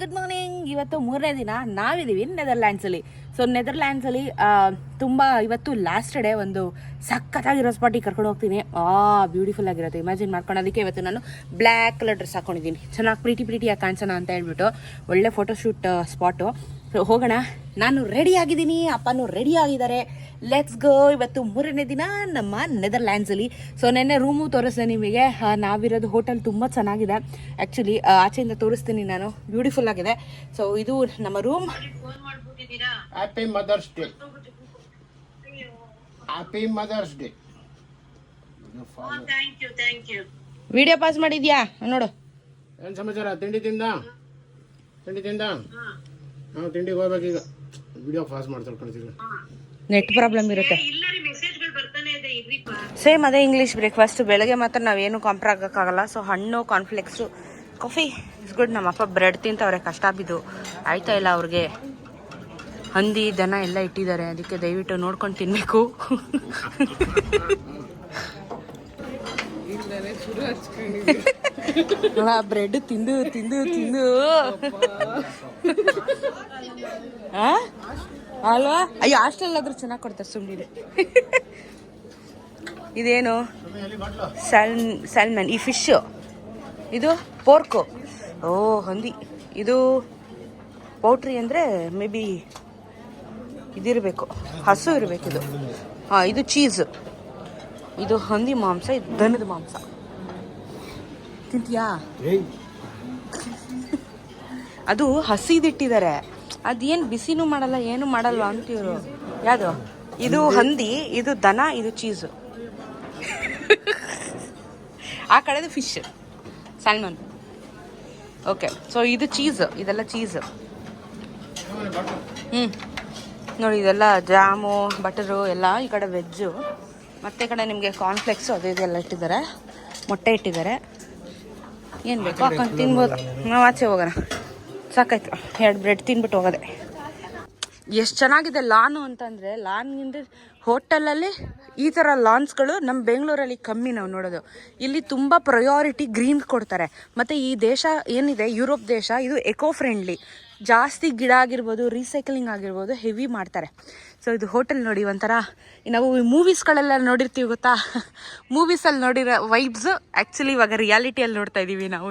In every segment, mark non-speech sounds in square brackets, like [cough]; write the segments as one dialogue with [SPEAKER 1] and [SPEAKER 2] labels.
[SPEAKER 1] Good morning ಇವತ್ತು ಮೂರನೇ ದಿನ ನಾವಿದ್ದೀವಿ ನೆದರ್ಲ್ಯಾಂಡ್ಸಲ್ಲಿ ಸೊ ನೆದರ್ಲ್ಯಾಂಡ್ಸಲ್ಲಿ ತುಂಬ ಇವತ್ತು ಲಾಸ್ಟ್ ಡೇ ಒಂದು ಸಖತ್ತಾಗಿರೋ ಸ್ಪಾಟಿಗೆ ಕರ್ಕೊಂಡು ಹೋಗ್ತೀನಿ. ಆ ಬ್ಯೂಟಿಫುಲ್ ಆಗಿರುತ್ತೆ. ಇಮ್ಯಾಜಿನ್ ಅದಕ್ಕೆ ಇವತ್ತು ನಾನು ಬ್ಲ್ಯಾಕ್ ಕಲರ್ ಡ್ರೆಸ್ ಹಾಕೊಂಡಿದ್ದೀನಿ. ಚೆನ್ನಾಗಿ ಪ್ರೀಟಿ ಪ್ರೀಟಿಯಾಗಿ ಕಾಣಿಸೋಣ ಅಂತ ಹೇಳ್ಬಿಟ್ಟು ಒಳ್ಳೆ ಫೋಟೋಶೂಟ್ ಸ್ಪಾಟು ಹೋಗೋಣ. ನಾನು ರೆಡಿ ಆಗಿದ್ದೀನಿ. ಅಪ್ಪನೂ ರೆಡಿ ಆಗಿದ್ದಾರೆ. ಲೆಟ್ಸ್ ಗೋ ಇವತ್ತು ಮೂರನೇ ದಿನ ನಮ್ಮ ನೆದರ್ಲ್ಯಾಂಡ್ಸಲ್ಲಿ ಸೊ ನೆನ್ನೆ ರೂಮು ತೋರಿಸ್ದೆ ನಿಮಗೆ. ಆ, ನಾವಿರೋದು ಹೋಟೆಲ್ ತುಂಬ ಚೆನ್ನಾಗಿದೆ. ಆ್ಯಕ್ಚುಲಿ ಆಚೆಯಿಂದ ತೋರಿಸ್ತೀನಿ ನಾನು. ಬ್ಯೂಟಿಫುಲ್ ಆಗಿದೆ. ಸೊ ಇದು ನಮ್ಮ room
[SPEAKER 2] happy mother's day happy mother's day
[SPEAKER 1] video pause ಮಾಡಿದ್ಯಾ? ನೋಡು.
[SPEAKER 2] ಏನ್ ಸಮಾಚಾರ? ತಿಂಡಿ ತಿಂದ? ತಿಂಡಿ ತಿಂದ? ನಾವು ತಿಂಡಿಗೆ ವಿಡಿಯೋ ಪಾಸ್ ಮಾಡಿ ತಿಳ್ಕೊಳ್ತೀವಿ
[SPEAKER 1] ನೆಟ್ ಪ್ರಾಬ್ಲಮ್ ಇರುತ್ತೆ. ಸೇಮ್ ಅದೇ ಇಂಗ್ಲೀಷ್ ಬ್ರೇಕ್ಫಾಸ್ಟ್ ಬೆಳಗ್ಗೆ ಮಾತ್ರ ನಾವೇನು ಕಾಂಪ್ರ ಆಗೋಕ್ಕಾಗಲ್ಲ. ಸೊ ಹಣ್ಣು ಕಾನ್ಫ್ಲೆಕ್ಸು ಕಾಫಿ ಇಸ್ ಗುಡ್ ನಮ್ಮ ಅಪ್ಪ ಬ್ರೆಡ್ ತಿಂತವ್ರೆ ಕಷ್ಟ ಬಿದ್ದು. ಆಯ್ತಾ ಇಲ್ಲ ಅವ್ರಿಗೆ? ಹಂದಿ ದನ ಎಲ್ಲ ಇಟ್ಟಿದ್ದಾರೆ. ಅದಕ್ಕೆ ದಯವಿಟ್ಟು ನೋಡ್ಕೊಂಡು ತಿನ್ನಬೇಕು [laughs] ಬ್ರೆಡ್ ತಿಂದು ತಿಂದು ತಿಂದು. ಆ? ಅಲ್ವಾ? ಅಯ್ಯೋ, ಹಾಸ್ಟೆಲ್ ಆದ್ರೂ ಚೆನ್ನಾಗಿ ಕೊಡ್ತಾರೆ ಸುಮ್ಮನೆ ಇದೇನು? ಸ್ಯಾಲ್ ಸ್ಯಾಲ್ಮನ್ ಈ ಫಿಶ್ ಇದು ಪೋರ್ಕು ಓ, ಹಂದಿ. ಇದು ಪೌಟ್ರಿ ಅಂದರೆ ಮೇ ಬಿ ಇದಿರಬೇಕು. ಹಸು ಇರಬೇಕು ಇದು. ಹಾಂ, ಇದು ಚೀಸ್ ಇದು ಹಂದಿ ಮಾಂಸ, ಇದು ದನದ ಮಾಂಸ. ತಿಂತೀಯಾ? [laughs] ಅದು ಹಸಿದಿಟ್ಟಿದ್ದಾರೆ. ಅದೇನು ಬಿಸಿನೂ ಮಾಡಲ್ಲ ಏನು ಮಾಡಲ್ಲ ಅಂತೀವ್ರು. ಯಾವುದು? ಇದು ಹಂದಿ ಇದು ದನ ಇದು ಚೀಸು. ಆ ಕಡೆದು ಫಿಶ್ ಸ್ಯಾಲ್ಮನ್ ಓಕೆ ಸೊ ಇದು ಚೀಸ್ ಇದೆಲ್ಲ ಚೀಸ್. ಹ್ಞೂ ನೋಡಿ ಇದೆಲ್ಲ ಜಾಮು ಬಟರು ಎಲ್ಲ ಈ ಕಡೆ ವೆಜ್ಜು ಮತ್ತೆ ಈ ಕಡೆ ನಿಮಗೆ ಕಾರ್ನ್ಫ್ಲೆಕ್ಸು ಅದು ಇದೆಲ್ಲ ಇಟ್ಟಿದ್ದಾರೆ. ಮೊಟ್ಟೆ ಇಟ್ಟಿದ್ದಾರೆ. ಏನು ಬೇಕು? ಹಾಕೊಂಡು ತಿನ್ಬೋದು. ನಾವು ಆಚೆ ಹೋಗೋಣ. ಸಾಕಾಯ್ತು. ಎರಡು ಬ್ರೆಡ್ ತಿನ್ಬಿಟ್ಟು ಹೋಗೋದೆ. ಎಷ್ಟು ಚೆನ್ನಾಗಿದೆ ಲಾನು ಅಂತಂದರೆ ಹೋಟೆಲ್ ಹೋಟೆಲಲ್ಲಿ ಈ ಥರ ಲಾನ್ಸ್ಗಳು ನಮ್ಮ ಬೆಂಗಳೂರಲ್ಲಿ ಕಮ್ಮಿ ನಾವು ನೋಡೋದು. ಇಲ್ಲಿ ತುಂಬ ಪ್ರಯಾರಿಟಿ ಗ್ರೀನ್ ಕೊಡ್ತಾರೆ. ಮತ್ತು ಈ ದೇಶ ಏನಿದೆ? ಯುರೋಪ್ ದೇಶ, ಇದು ಎಕೋ ಫ್ರೆಂಡ್ಲಿ ಜಾಸ್ತಿ ಗಿಡ ಆಗಿರ್ಬೋದು ರೀಸೈಕ್ಲಿಂಗ್ ಆಗಿರ್ಬೋದು ಹೆವಿ ಮಾಡ್ತಾರೆ. ಸೊ ಇದು ಹೋಟೆಲ್ ನೋಡಿ ಒಂಥರ, ನಾವು ಮೂವೀಸ್ಗಳೆಲ್ಲ ನೋಡಿರ್ತೀವಿ ಗೊತ್ತಾ? [laughs] ಮೂವೀಸಲ್ಲಿ ನೋಡಿರೋ ವೈಬ್ಸು ಆ್ಯಕ್ಚುಲಿ ಇವಾಗ ರಿಯಾಲಿಟಿಯಲ್ಲಿ ನೋಡ್ತಾ ಇದ್ದೀವಿ ನಾವು.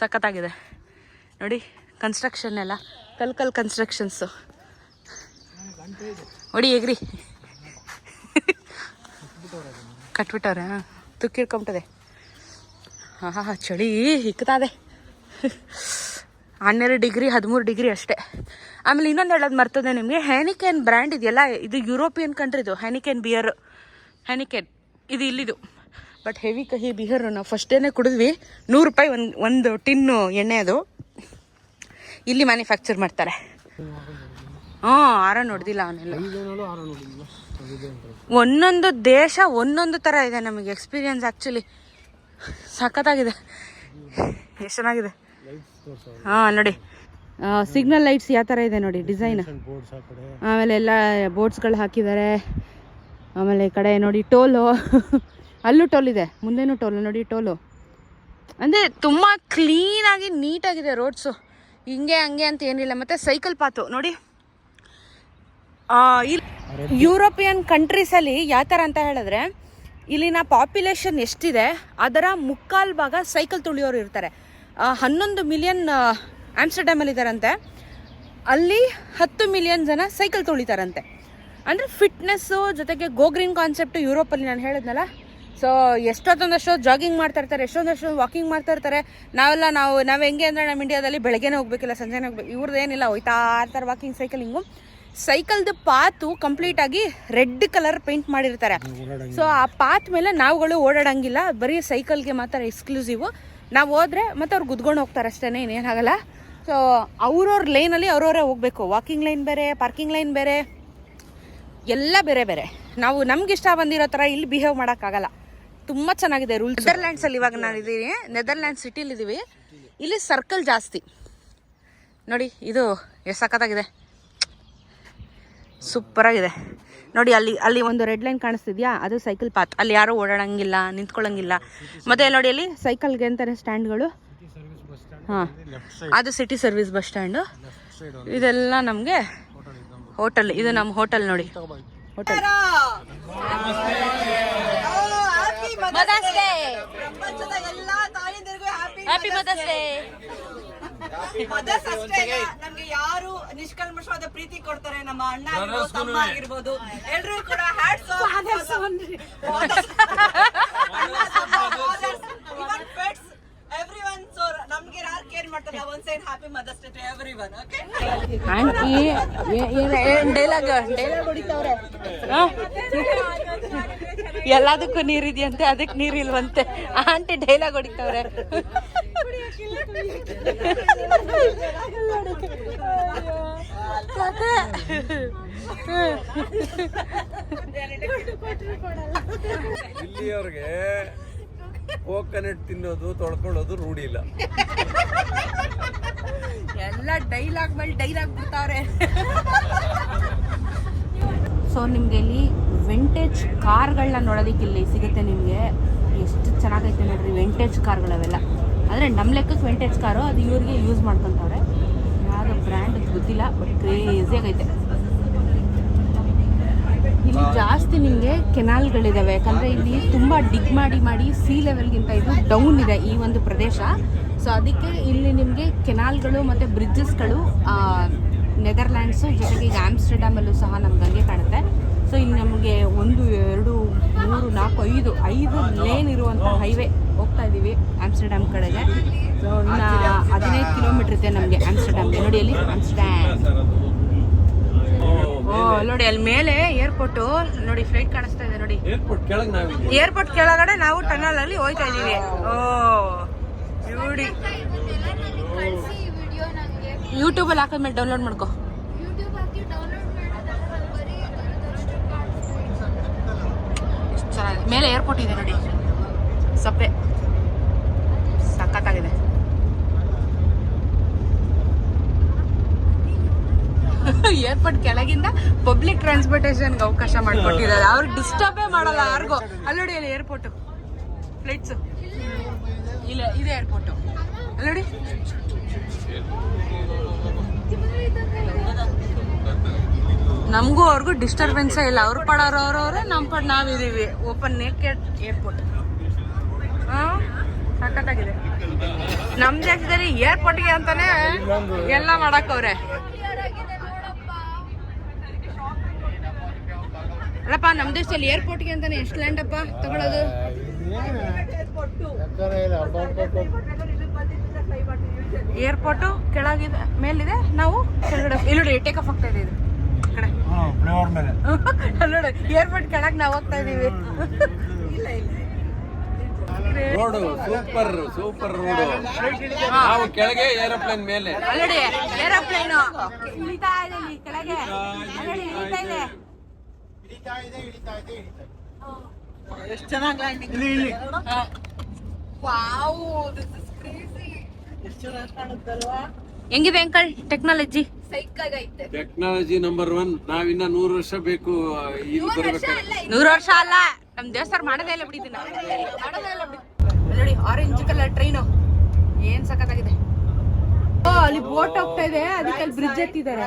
[SPEAKER 1] ಸಖತ್ತಾಗಿದೆ. ನೋಡಿ ಕನ್ಸ್ಟ್ರಕ್ಷನ್ ಎಲ್ಲ ಕಲ್ ಕಲ್ ಕನ್ಸ್ಟ್ರಕ್ಷನ್ಸು ನೋಡಿ ಹೇಗ್ರಿ [laughs] ಕಟ್ಬಿಟ್ಟವ್ರೆ, ಹಾಂ. ತುಕ್ಕಿಡ್ಕೊಂಬಿಟ್ಟದೆ ಹಾಂ ಹಾಂ ಚಳಿ ಹಿಕ್ತಾದೆ [laughs] ಹನ್ನೆರಡು ಡಿಗ್ರಿ, ಹದಿಮೂರು ಡಿಗ್ರಿ ಅಷ್ಟೇ. ಆಮೇಲೆ ಇನ್ನೊಂದು ಹೇಳೋದು ಮರ್ತದೆ ನಿಮಗೆ ಹೆನಿಕೆನ್ ಬ್ರ್ಯಾಂಡ್ ಇದೆಯಲ್ಲ, ಇದು ಯುರೋಪಿಯನ್ ಕಂಟ್ರಿದು ಹೆನಿಕೆನ್ ಬಿಯರ್ ಹೆನಿಕೆನ್ ಇದು ಇಲ್ಲಿದು. ಬಟ್ ಹೆವಿ ಕಹಿ ಬಿಯರ್ ನಾವು ಫಸ್ಟೇನೆ ಕುಡಿದ್ವಿ. ನೂರು ರೂಪಾಯಿ ಒಂದು ಒಂದು ಟಿನ್ನು ಎಣ್ಣೆ ಅದು. ಇಲ್ಲಿ ಮ್ಯಾನುಫ್ಯಾಕ್ಚರ್ ಮಾಡ್ತಾರೆ. ಹ್ಞೂ ಆರ ನೋಡ್ದಿಲ್ಲ ಅವನೆಲ್ಲ. ಒಂದೊಂದು ದೇಶ ಒಂದೊಂದು ಥರ ಇದೆ ನಮಗೆ ಎಕ್ಸ್ಪೀರಿಯನ್ಸ್ ಆ್ಯಕ್ಚುಲಿ ಸಖತ್ತಾಗಿದೆ. ಎಷ್ಟು ಚೆನ್ನಾಗಿದೆ. ಹಾಂ ನೋಡಿ. ಸಿಗ್ನಲ್ ಲೈಟ್ಸ್ ಯಾವ ಥರ ಇದೆ ನೋಡಿ ಡಿಸೈನ್ ಆಮೇಲೆ ಎಲ್ಲ ಬೋರ್ಡ್ಸ್ಗಳು ಹಾಕಿದ್ದಾರೆ ಆಮೇಲೆ ಈ ಕಡೆ ನೋಡಿ ಟೋಲು. ಅಲ್ಲೂ ಟೋಲ್ ಇದೆ ಮುಂದೆನೂ ಟೋಲು ನೋಡಿ ಟೋಲು. ಅಂದರೆ ತುಂಬ ಕ್ಲೀನಾಗಿ ನೀಟಾಗಿದೆ ರೋಡ್ಸು ಹಿಂಗೆ ಹಂಗೆ ಅಂತ ಏನಿಲ್ಲ. ಮತ್ತು ಸೈಕಲ್ ಪಾತು ನೋಡಿ. ಯುರೋಪಿಯನ್ ಕಂಟ್ರೀಸಲ್ಲಿ ಯಾವ ಥರ ಅಂತ ಹೇಳಿದ್ರೆ ಇಲ್ಲಿನ ಪಾಪ್ಯುಲೇಷನ್ ಎಷ್ಟಿದೆ ಅದರ ಮುಕ್ಕಾಲು ಭಾಗ ಸೈಕಲ್ ತುಳಿಯೋರು ಇರ್ತಾರೆ. ಹನ್ನೊಂದು ಮಿಲಿಯನ್ ಆಮ್ಸ್ಟರ್ಡ್ಯಾಮಲ್ಲಿದ್ದಾರಂತೆ ಅಲ್ಲಿ ಹತ್ತು ಮಿಲಿಯನ್ ಜನ ಸೈಕಲ್ ತೊಳಿತಾರಂತೆ. ಅಂದರೆ ಫಿಟ್ನೆಸ್ಸು ಜೊತೆಗೆ ಗೋ ಗ್ರೀನ್ ಕಾನ್ಸೆಪ್ಟು ಯುರೋಪಲ್ಲಿ ನಾನು ಹೇಳಿದ್ನಲ್ಲ. ಸೊ ಎಷ್ಟೊತ್ತೊಂದಷ್ಟು ಜಾಗಿಂಗ್ ಮಾಡ್ತಾ ಇರ್ತಾರೆ ಎಷ್ಟೊಂದಷ್ಟು ವಾಕಿಂಗ್ ಮಾಡ್ತಾ ಇರ್ತಾರೆ. ನಾವೆಲ್ಲ ನಾವು ನಾವು ಹೆಂಗೆ ಅಂದರೆ ನಮ್ಮ ಇಂಡಿಯಾದಲ್ಲಿ ಬೆಳಗ್ಗೆನೇ ಹೋಗ್ಬೇಕಿಲ್ಲ ಸಂಜೆನೇ ಹೋಗ್ಬೇಕು. ಇವ್ರದ್ದು ಏನಿಲ್ಲ ಹೋಯ್ತಾ ಇರ್ತಾರೆ ವಾಕಿಂಗ್ ಸೈಕಲಿಂಗು ಸೈಕಲ್ದು ಪಾತು ಕಂಪ್ಲೀಟಾಗಿ ರೆಡ್ ಕಲರ್ ಪೇಂಟ್ ಮಾಡಿರ್ತಾರೆ. ಸೊ ಆ ಪಾತ್ ಮೇಲೆ ನಾವುಗಳು ಓಡಾಡಂಗಿಲ್ಲ. ಬರೀ ಸೈಕಲ್ಗೆ ಮಾತ್ರ ಎಕ್ಸ್ಕ್ಲೂಸಿವು ನಾವು ಹೋದ್ರೆ ಮತ್ತೆ ಅವ್ರು ಗುದ್ಕೊಂಡು ಹೋಗ್ತಾರೆ ಅಷ್ಟೇ ಇನ್ನೇನಾಗಲ್ಲ ಸೊ ಅವ್ರವ್ರ ಲೈನಲ್ಲಿ ಅವ್ರವರೇ ಹೋಗಬೇಕು. ವಾಕಿಂಗ್ ಲೈನ್ ಬೇರೆ ಪಾರ್ಕಿಂಗ್ ಲೈನ್ ಬೇರೆ, ಎಲ್ಲ ಬೇರೆ ಬೇರೆ. ನಾವು ನಮ್ಗೆ ಇಷ್ಟ ಬಂದಿರೋ ಥರ ಇಲ್ಲಿ ಬಿಹೇವ್ ಮಾಡೋಕ್ಕಾಗಲ್ಲ ತುಂಬ ಚೆನ್ನಾಗಿದೆ ರೂಲ್ಸ್ ನೆದರ್ಲ್ಯಾಂಡ್ಸಲ್ಲಿ ಇವಾಗ ನಾನು ಇದ್ದೀನಿ ನೆದರ್ಲ್ಯಾಂಡ್ ಸಿಟಿಲಿ ಇದ್ದೀವಿ ಇಲ್ಲಿ ಸರ್ಕಲ್ ಜಾಸ್ತಿ. ನೋಡಿ, ಇದು ಎಷ್ಟು ಸಖತ್ತಾಗಿದೆ. ಸೂಪರಾಗಿದೆ ನೋಡಿ ಅಲ್ಲಿ ಅಲ್ಲಿ ಒಂದು ರೆಡ್ ಲೈನ್ ಕಾಣಿಸ್ತಿದ್ಯಾ? ಅದು ಸೈಕಲ್ ಪಾತ್ ಅಲ್ಲಿ ಯಾರೂ ಓಡಾಡಂಗಿಲ್ಲ ನಿಂತ್ಕೊಳ್ಳಂಗಿಲ್ಲ. ಮತ್ತೆ ನೋಡಿ ಅಲ್ಲಿ ಸೈಕಲ್ಗೆ ಅಂತಾರೆ ಸ್ಟ್ಯಾಂಡ್ಗಳು
[SPEAKER 2] ಸಿಟಿ ಸರ್ವಿಸ್ ಬಸ್ ಸ್ಟ್ಯಾಂಡ್
[SPEAKER 1] ಹಾಂ. ಅದು ಸಿಟಿ ಸರ್ವಿಸ್ ಬಸ್ ಸ್ಟ್ಯಾಂಡು ಇದೆಲ್ಲ ನಮಗೆ ಹೋಟೆಲ್ ಇದು ನಮ್ಮ ಹೋಟೆಲ್ ನೋಡಿ. ಹೋಟೆಲ್
[SPEAKER 3] ಪ್ರಪಂಚದ ಎಲ್ಲಾ ತಾಯಂದಿರಿಗೂ ಹ್ಯಾಪಿ
[SPEAKER 1] ಹ್ಯಾಪಿ ಮದರ್ಸ್ ಡೇ
[SPEAKER 3] ನಮ್ಗೆ ಯಾರು ನಿಷ್ಕಲ್ಮಶವಾದ ಪ್ರೀತಿ ಕೊಡ್ತಾರೆ? ನಮ್ಮ ಅಣ್ಣ ಆಗಿರ್ಬೋದು, ತಮ್ಮ ಆಗಿರ್ಬೋದು. ಎಲ್ರೂ ಕೂಡ hats pets every one so ನಮ್ಗೆ ಯಾರು ಕೇರ್ ಮಾಡ್ತಾರೆ ಒಂದ್ side happy mother's day to everyone okay
[SPEAKER 1] dialogue dialogue ಹೊಡಿತಾವ್ರೆ. ಎಲ್ಲದಕ್ಕೂ ನೀರಿದೆಯಂತೆ ಅದಕ್ಕೆ ನೀರಿಲ್ವಂತೆ. ಆಂಟಿ ಡೈಲಾಗ್ ಹೊಡಿತಾವ್ರೆ.
[SPEAKER 4] ಇಲ್ಲಿಯವ್ರಿಗೆ ಕೋಕೋನಟ್ ತಿನ್ನೋದು ತೊಳ್ಕೊಳ್ಳೋದು ರೂಢಿ ಇಲ್ಲ.
[SPEAKER 1] ಎಲ್ಲ ಡೈಲಾಗ್ ಮೇಲೆ ಡೈಲಾಗ್ ಬಿಡ್ತಾವ್ರೆ. ಸೊ ನಿಮ್ಗೆ ಇಲ್ಲಿ ವಿಂಟೇಜ್ ಕಾರ್ಗಳನ್ನ ನೋಡೋದಕ್ಕೆ ಇಲ್ಲಿ ಸಿಗುತ್ತೆ ನಿಮಗೆ. ಎಷ್ಟು ಚೆನ್ನಾಗೈತೆ ನೋಡ್ರಿ ವಿಂಟೇಜ್ ಕಾರ್ಗಳವೆಲ್ಲ ಅಂದರೆ ನಮ್ಮ ಲೆಕ್ಕಕ್ಕೆ ವಿಂಟೇಜ್ ಕಾರು ಅದು ಇವರಿಗೆ ಯೂಸ್ ಮಾಡ್ಕೊತಾವ್ರೆ. ಯಾವುದು ಬ್ರ್ಯಾಂಡ್ ಗೊತ್ತಿಲ್ಲ ಬಟ್ ಕ್ರೇಜಿಯಾಗೈತೆ ಇಲ್ಲಿ ಜಾಸ್ತಿ ನಿಮಗೆ ಕೆನಾಲ್ಗಳಿದ್ದಾವೆ ಯಾಕಂದರೆ ಇಲ್ಲಿ ತುಂಬ ಡಿಗ್ ಮಾಡಿ ಮಾಡಿ ಸಿ ಲೆವೆಲ್ಗಿಂತ ಇದು ಡೌನ್ ಇದೆ ಈ ಒಂದು ಪ್ರದೇಶ. ಸೊ ಅದಕ್ಕೆ ಇಲ್ಲಿ ನಿಮಗೆ ಕೆನಾಲ್ಗಳು ಮತ್ತು ಬ್ರಿಡ್ಜಸ್ಗಳು ನೆದರ್ಲ್ಯಾಂಡ್ಸು ಜೊತೆಗೆ ಈಗ ಆಮ್ಸ್ಟರ್ಡ್ಯಾಮಲ್ಲೂ ಸಹ ನಮ್ಗೆ ಹಂಗೆ ಕಾಣುತ್ತೆ. ಸೊ ಇಲ್ಲಿ ನಮಗೆ ಒಂದು, ಎರಡು, ಮೂರು, ನಾಲ್ಕು, ಐದು ಐದು ಲೇನ್ ಇರುವಂಥ ಹೈವೇ ಹೋಗ್ತಾ ಇದ್ದೀವಿ ಆಮ್ಸ್ಟರ್ಡ್ಯಾಮ್ ಕಡೆಗೆ ಸೊ ಇನ್ನು ಹದಿನೈದು ಕಿಲೋಮೀಟರ್ ಇದೆ ನಮಗೆ ಆಮ್ಸ್ಟರ್ಡ್ಯಾಮ್ಗೆ ನೋಡಿ ಅಲ್ಲಿ ಆಮ್ಸ್ಟರ್ಡ್ಯಾಮ್ ಓ ನೋಡಿ ಅಲ್ಲಿ ಮೇಲೆ ಏರ್ಪೋರ್ಟ್ ನೋಡಿ ಫ್ಲೈಟ್ ಕಾಣಿಸ್ತಾ ಇದೆ ನೋಡಿ
[SPEAKER 4] ಏರ್ಪೋರ್ಟ್ ಕೆಳಗೆ ನಾವಿದ್ದೀವಿ
[SPEAKER 1] ಏರ್ಪೋರ್ಟ್ ಕೆಳಗಡೆ ನಾವು ಟನಲ್ ಅಲ್ಲಿ ಹೋಯ್ತಾ ಇದೀವಿ ಓ ನೋಡಿ ಯೂಟ್ಯೂಬ್ ಅಲ್ಲಿ ಹಾಕಿದ್ಮೇಲೆ ಡೌನ್ಲೋಡ್ ಮಾಡ್ಕೋ ಮೇಲೆ ಏರ್ಪೋರ್ಟ್ ಇದೆ ನೋಡಿ ಸಪ್ಪೆ ಸಖತ್ತಾಗಿದೆ ಏರ್ಪೋರ್ಟ್ ಕೆಳಗಿಂದ ಪಬ್ಲಿಕ್ ಟ್ರಾನ್ಸ್ಪೋರ್ಟೇಷನ್ಗೆ ಅವಕಾಶ ಮಾಡಿಕೊಟ್ಟಿದ್ದಾರೆ. ಅವ್ರು ಡಿಸ್ಟರ್ಬೇ ಮಾಡಲ್ಲ, ಯಾರಿಗೂ. ಅಲ್ಲೋಡಿ ಅಲ್ಲಿ ಏರ್ಪೋರ್ಟ್ ಫ್ಲೈಟ್ಸ್ ಇಲ್ಲ, ಇದೆ ಏರ್ಪೋರ್ಟ್ ಅಲ್ಲೋಡಿ. ನಮಗೂ ಅವ್ರಿಗೂ ಡಿಸ್ಟರ್ಬೆನ್ಸೇ ಇಲ್ಲ. ಅವ್ರ ಪಡೋರು ಅವ್ರವ್ರೆ ನಮ್ಮ ಪಡ್ ನಾವಿದ್ದೀವಿ. ಓಪನ್ ನೇಕೆಡ್ ಏರ್ಪೋರ್ಟ್ ಸಖತ್ತಾಗಿದೆ ನಮ್ಮ ದೇಶದಲ್ಲಿ ಏರ್ಪೋರ್ಟ್ಗೆ ಅಂತಾನೆ ಎಲ್ಲ ಮಾಡಕ್ಕವ್ರೆ ಅಲ್ಲಪ್ಪ ನಮ್ಮ ದೇಶದಲ್ಲಿ ಏರ್ಪೋರ್ಟ್ಗೆ ಅಂತಾನೆ ಎಷ್ಟು ಲ್ಯಾಂಡ್ ಅಪ್ಪ ತಗೊಳ್ಳೋದು ಏರ್ಪೋರ್ಟು ಕೆಳಗಿದೆ ಮೇಲಿದೆ. ನಾವು ಕೆಳಗಡೆ ಇಲ್ಲಿ ಟೇಕ್ ಆಫ್ ಆಗ್ತಾ ಇದೆ ಕಡೆ. [laughs] ನೋಡಿ ಏರ್ಪೋರ್ಟ್ ಕೆಳಗೆ ನಾವು ಹೋಗ್ತಾ ಇದೀವಿ.
[SPEAKER 4] ರೋಡು ಸೂಪರ್ ಸೂಪರ್ ರೋಡು ನಾವು ಕೆಳಗೆ ಏರೋಪ್ಲೇನ್ ಮೇಲೆ.
[SPEAKER 1] ಅಲ್ಲಿ ನೋಡಿ ಏರೋಪ್ಲೇನ್. ಇಳಿತಾ ಇದೆ ಇಲ್ಲಿ ಕೆಳಗೆ. ಅಲ್ಲಿ ನೋಡಿ ಇಳಿತಾ ಇದೆ.
[SPEAKER 3] ಎಷ್ಟು ಚೆನ್ನಾಗಿ landing wow this is crazy ಎಷ್ಟು ಚೆನ್ನಾಗಿ ಕಾಣುತ್ತಲ್ವಾ?
[SPEAKER 1] ಹೆಂಗಿದೆ uncle technology
[SPEAKER 4] technology number one ನಾವಿನ್ನ ನೂರು ವರ್ಷ ಬೇಕು ಇಲ್ಲಿ
[SPEAKER 1] ನೂರು ವರ್ಷ ಅಲ್ಲ ನಮ್ ದೇವಸ್ಥಾನ ಮಾಡೋದೇ ಇಲ್ಲ ಬಿಡಿದಿನ ನೋಡಿ ಆರೆಂಜ್ ಕಲರ್ ಟ್ರೈನು ಏನ್ ಸಖತ್ತಾಗಿದೆ ಓ ಅಲ್ಲಿ ಬೋಟ್ ಹೋಗ್ತಾ ಇದೆ ಅದಕ್ಕೆ ಅಲ್ಲಿ ಬ್ರಿಡ್ಜ್ ಎತ್ತಿದ್ದಾರೆ.